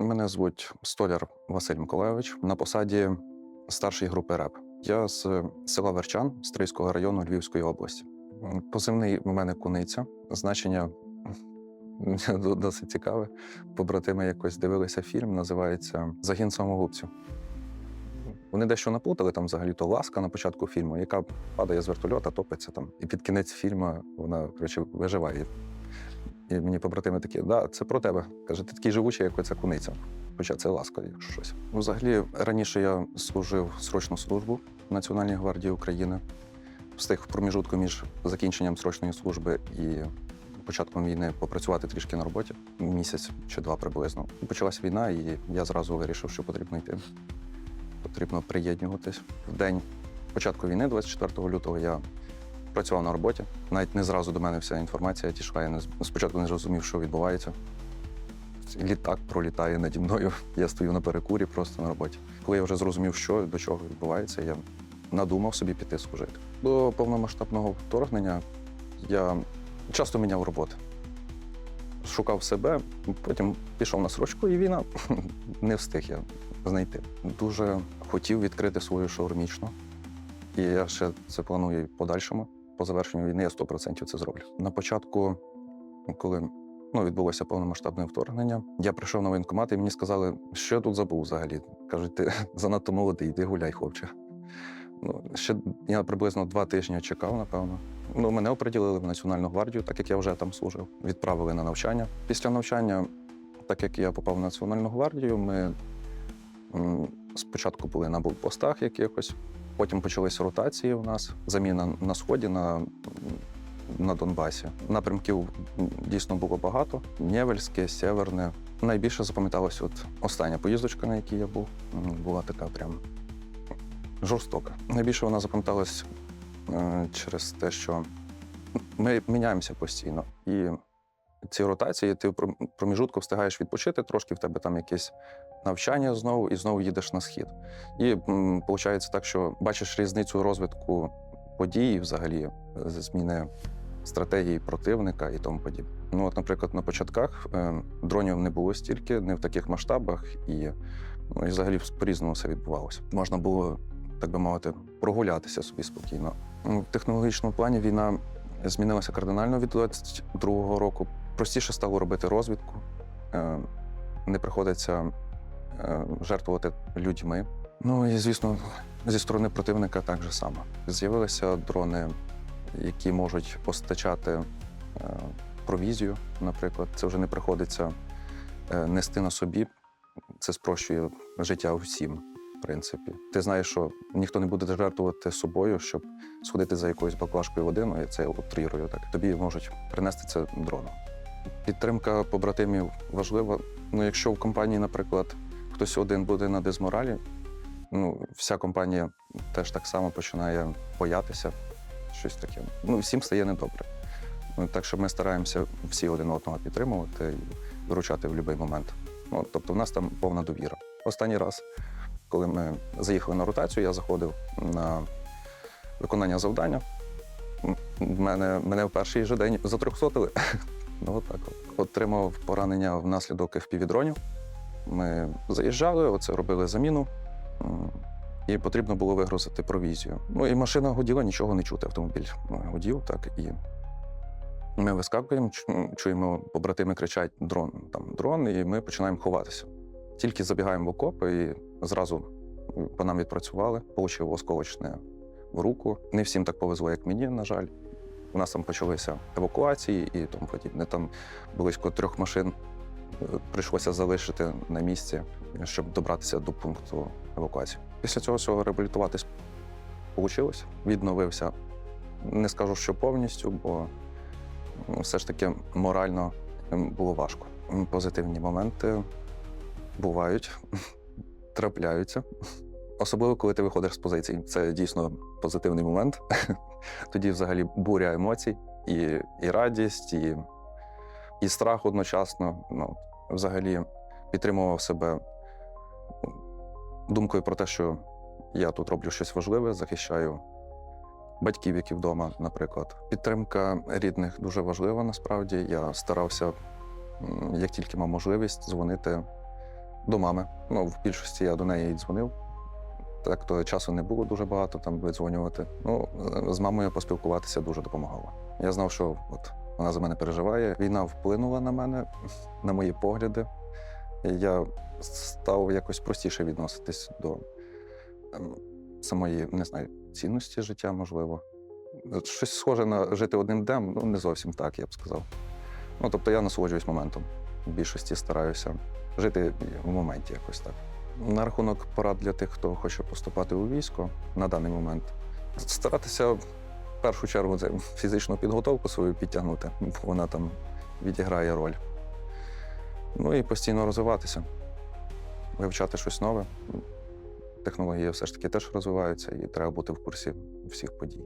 Мене звуть Столяр Василь Миколайович на посаді старшої групи РЕП. Я з села Верчан Стрийського району Львівської області. Позивний у мене куниця. Значення досить цікаве. Побратими якось дивилися фільм, називається Загін самогубців. Вони дещо наплутали там взагалі то ласка на початку фільму, яка падає з вертольота, топиться там. І під кінець фільму вона коротше, виживає. І мені побратими такі, да, це про тебе. Каже, ти такий живучий, як оця куниця. Хоча це ласка, якщо щось. Ну, Взагалі, раніше я служив срочну службу в Національній гвардії України. Встиг в проміжутку між закінченням срочної служби і початком війни попрацювати трішки на роботі місяць чи два приблизно. Почалась війна, і я зразу вирішив, що потрібно йти. Потрібно приєднуватись. В день початку війни, 24 лютого, я працював на роботі. Навіть не зразу до мене вся інформація дійшла. Я не спочатку не зрозумів, що відбувається. Літак пролітає наді мною. Я стою на перекурі просто на роботі. Коли я вже зрозумів, що до чого відбувається, я надумав собі піти служити. До повномасштабного вторгнення я часто міняв роботи. Шукав себе, потім пішов на срочку, і війна не встиг я знайти. Дуже хотів відкрити свою шаурмічну. І я ще це планую в подальшому. По завершенню війни я 100% це зроблю. На початку, коли ну, відбулося повномасштабне вторгнення, я прийшов на воєнкомат, і мені сказали, що я тут забув взагалі. Кажуть, ти занадто молодий, йди гуляй, хлопче. Ну, ще я приблизно два тижні чекав, напевно. Ну, мене оприділили в Національну гвардію, так як я вже там служив. Відправили на навчання. Після навчання, так як я попав в Національну гвардію, ми спочатку були на блокпостах якихось, потім почалися ротації у нас, заміна на сході на, на Донбасі. Напрямків дійсно було багато: Нєвельське, Сєверне. Найбільше запам'яталась от остання поїздочка, на якій я був, була така прям жорстока. Найбільше вона запам'яталась е, через те, що ми міняємося постійно. І ці ротації, ти в проміжутку встигаєш відпочити, трошки в тебе там якесь навчання знову, і знову їдеш на схід. І виходить так, що бачиш різницю розвитку подій, взагалі, е, зміни стратегії противника і тому подібне. Ну, от, наприклад, на початках е, дронів не було стільки, не в таких масштабах, і, ну, і взагалі по-різному все відбувалося. Можна було, так би мовити, прогулятися собі спокійно. Ну, В технологічному плані війна змінилася кардинально від 22-го року. Простіше стало робити розвідку, е, не приходиться е, жертвувати людьми. Ну і звісно, зі сторони противника так же само. З'явилися дрони, які можуть постачати е, провізію, наприклад. Це вже не приходиться нести на собі. Це спрощує життя усім, в принципі. Ти знаєш, що ніхто не буде жертвувати собою, щоб сходити за якоюсь баклажкою води, ну це утрірую так. Тобі можуть принести це дроном. Підтримка побратимів важлива. Ну, якщо в компанії, наприклад, хтось один буде на дезморалі, ну, вся компанія теж так само починає боятися, щось таке. Ну, всім стає недобре. Ну, так що ми стараємося всі один одного підтримувати і виручати в будь-який момент. Ну, тобто, в нас там повна довіра. Останній раз, коли ми заїхали на ротацію, я заходив на виконання завдання. Мене, мене в перший же день затрьохсотили. Ну, отак. От. Отримав поранення внаслідок FPV-дронів. Ми заїжджали, оце робили заміну, і потрібно було вигрузити провізію. Ну і машина гуділа, нічого не чути. Автомобіль ну, гудів, так і. Ми вискакуємо, чуємо, побратими кричать дрон, там дрон, і ми починаємо ховатися. Тільки забігаємо в окоп і зразу по нам відпрацювали, получив осколочне в руку. Не всім так повезло, як мені, на жаль. У нас там почалися евакуації і тому подібне. Там близько трьох машин е, прийшлося залишити на місці, щоб добратися до пункту евакуації. Після цього всього реабілітуватись вийшло, відновився. Не скажу, що повністю, бо все ж таки морально було важко. Позитивні моменти бувають, трапляються. Особливо, коли ти виходиш з позицій. Це дійсно позитивний момент. Тоді взагалі буря емоцій, і, і радість, і, і страх одночасно. Ну, взагалі підтримував себе думкою про те, що я тут роблю щось важливе, захищаю батьків, які вдома, наприклад. Підтримка рідних дуже важлива насправді. Я старався, як тільки мав можливість, дзвонити До мами. Ну, в більшості я до неї і дзвонив. Так то часу не було дуже багато там видзвонювати. Ну, з мамою поспілкуватися дуже допомагало. Я знав, що от вона за мене переживає. Війна вплинула на мене, на мої погляди. І я став якось простіше відноситись до ем, самої, не знаю, цінності життя, можливо. Щось схоже на жити одним днем, ну не зовсім так, я б сказав. Ну, тобто я насолоджуюсь моментом. В більшості стараюся жити в моменті якось так. На рахунок порад для тих, хто хоче поступати у військо на даний момент, старатися в першу чергу це фізичну підготовку свою підтягнути, бо вона там відіграє роль. Ну і постійно розвиватися, вивчати щось нове. Технології все ж таки теж розвиваються, і треба бути в курсі всіх подій.